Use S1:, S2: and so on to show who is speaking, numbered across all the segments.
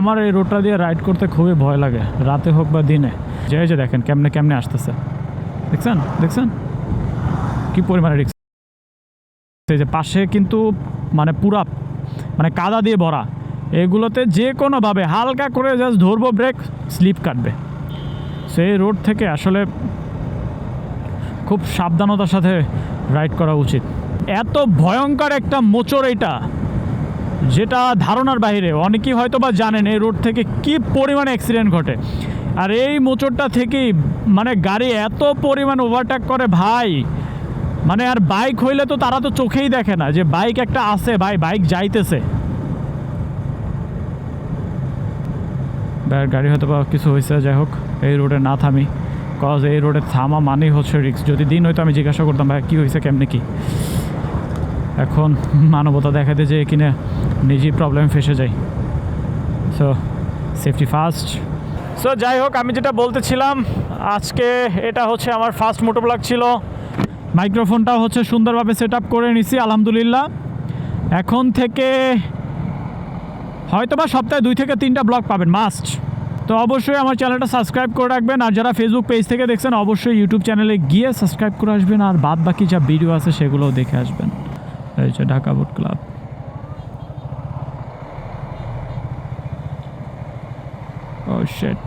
S1: আমার এই রোডটা দিয়ে রাইড করতে খুবই ভয় লাগে, রাতে হোক বা দিনে। যে যে দেখেন, কেমনে কেমনে আসতেছে। দেখছেন? দেখছেন? কি পরিমাণে রিক্স যে পাশে কিন্তু মানে পুরা মানে কাদা দিয়ে ভরা। এগুলোতে যে কোনোভাবে হালকা করে জাস্ট ধরবো ব্রেক স্লিপ কাটবে। সেই রোড থেকে আসলে খুব সাবধানতার সাথে রাইড করা উচিত। এত ভয়ঙ্কর একটা মোচড় এটা যেটা ধারণার বাইরে, অনেকেই হয়তো বা জানেন এই রোড থেকে কি পরিমাণে অ্যাক্সিডেন্ট ঘটে। আর এই মোচড়টা থেকেই মানে গাড়ি এত পরিমাণ ওভারটেক করে ভাই মানে আর বাইক হইলে তো তারা তো চোখেই দেখে না যে বাইক একটা আছে ভাই বাইক যাইতেছে। গাড়ি হয়তো বা কিছু হয়েছে যাই হোক, এই রোডে না থামি। কজ এই রোডে থামা মানেই হচ্ছে রিক্স যদি দিন হয়তো আমি জিজ্ঞাসা করতাম, ভাই, কী হয়েছে কেমনে কি? এখন মানবতা দেখাতে যে কিনা নিজেই প্রবলেম ফেসে যাই সো সেফটি ফার্স্ট সো যাই হোক, আমি যেটা বলতেছিলাম আজকে এটা হচ্ছে আমার ফার্স্ট মোটো ব্লগ ছিল। মাইক্রোফোনটাও হচ্ছে সুন্দরভাবে সেট আপ করে নিছি, আলহামদুলিল্লাহ। এখন থেকে হয়তো বা সপ্তাহে দুই থেকে তিনটা ব্লগ পাবেন মাস্ট তো অবশ্যই আমার চ্যানেলটা সাবস্ক্রাইব করে রাখবেন, আর যারা ফেসবুক পেজ থেকে দেখছেন, অবশ্যই ইউটিউব চ্যানেলে গিয়ে সাবস্ক্রাইব করে আসবেন, আর বাদ বাকি যা ভিডিও আছে সেগুলোও দেখে আসবেন। যে ঢাকা বুট ক্লাব। ও শেট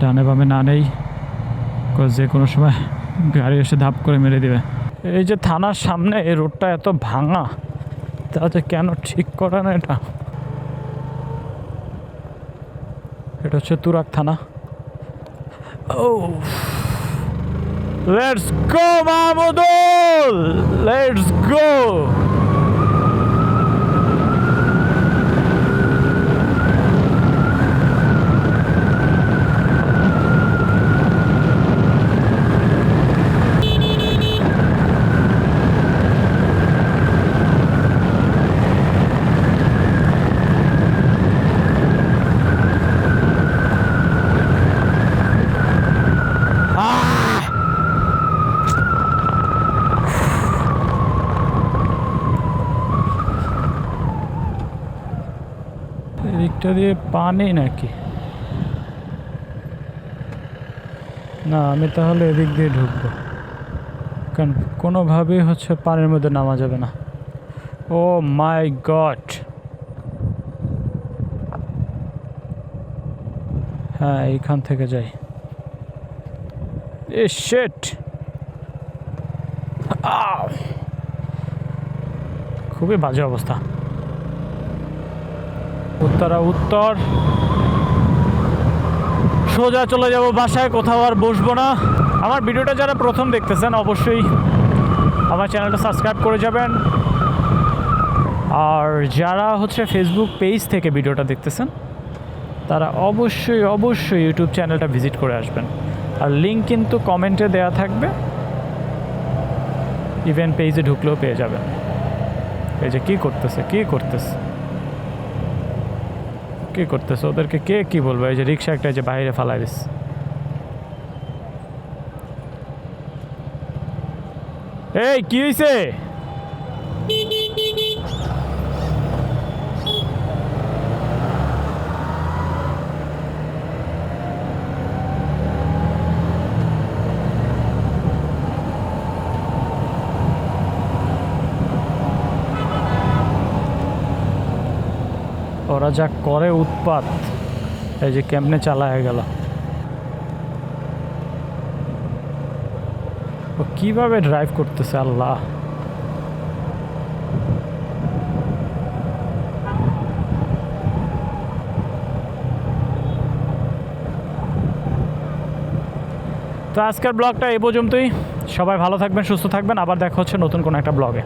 S1: ডানে বামে না নেই যে কোনো সময় গাড়ি এসে ধাপ করে মেরে দিবে। এই যে থানার সামনে এই রোডটা এত ভাঙা, তাতে কেন ঠিক করে না এটা? এটা হচ্ছে তুরাক থানা। ও let's go Mahmudul let's go এদিকটা দিয়ে পানি নাকি না আমি তাহলে এদিক দিয়ে ঢুকবো কারণ কোনোভাবেই হচ্ছে পানির মধ্যে নামা যাবে না ও মাই গড হ্যাঁ এইখান থেকে যাই এ শেট খুবই বাজে অবস্থা উত্তরা উত্তর। সোজা চলে যাব বাসায়, কোথাও আর বসবো না। আমার ভিডিওটা যারা প্রথম দেখতেছেন, অবশ্যই আমার চ্যানেলটা সাবস্ক্রাইব করে যাবেন। আর যারা হচ্ছে ফেসবুক পেজ থেকে ভিডিওটা দেখতেছেন, তারা অবশ্যই অবশ্যই ইউটিউব চ্যানেলটা ভিজিট করে আসবেন। আর লিঙ্ক কিন্তু কমেন্টে দেওয়া থাকবে। ইভেন্ট পেজে ঢুকলেও পেয়ে যাবেন। এই যে কী করতেছে কী করতেছে? কি করতেছে? ওদেরকে কে কি বলব? এই যে রিক্সা একটা যে বাইরে ফালাই দিস এই, কি হয়েছে ওরা যা করে উৎপাত, এই যে কেমনে চালায় গেল। ও কীভাবে ড্রাইভ করতেছে আল্লাহ। তো আজকের ব্লগটা এই পর্যন্তই। সবাই ভালো থাকবেন, সুস্থ থাকবেন। আবার দেখা হচ্ছে নতুন কোনো একটা ব্লগে।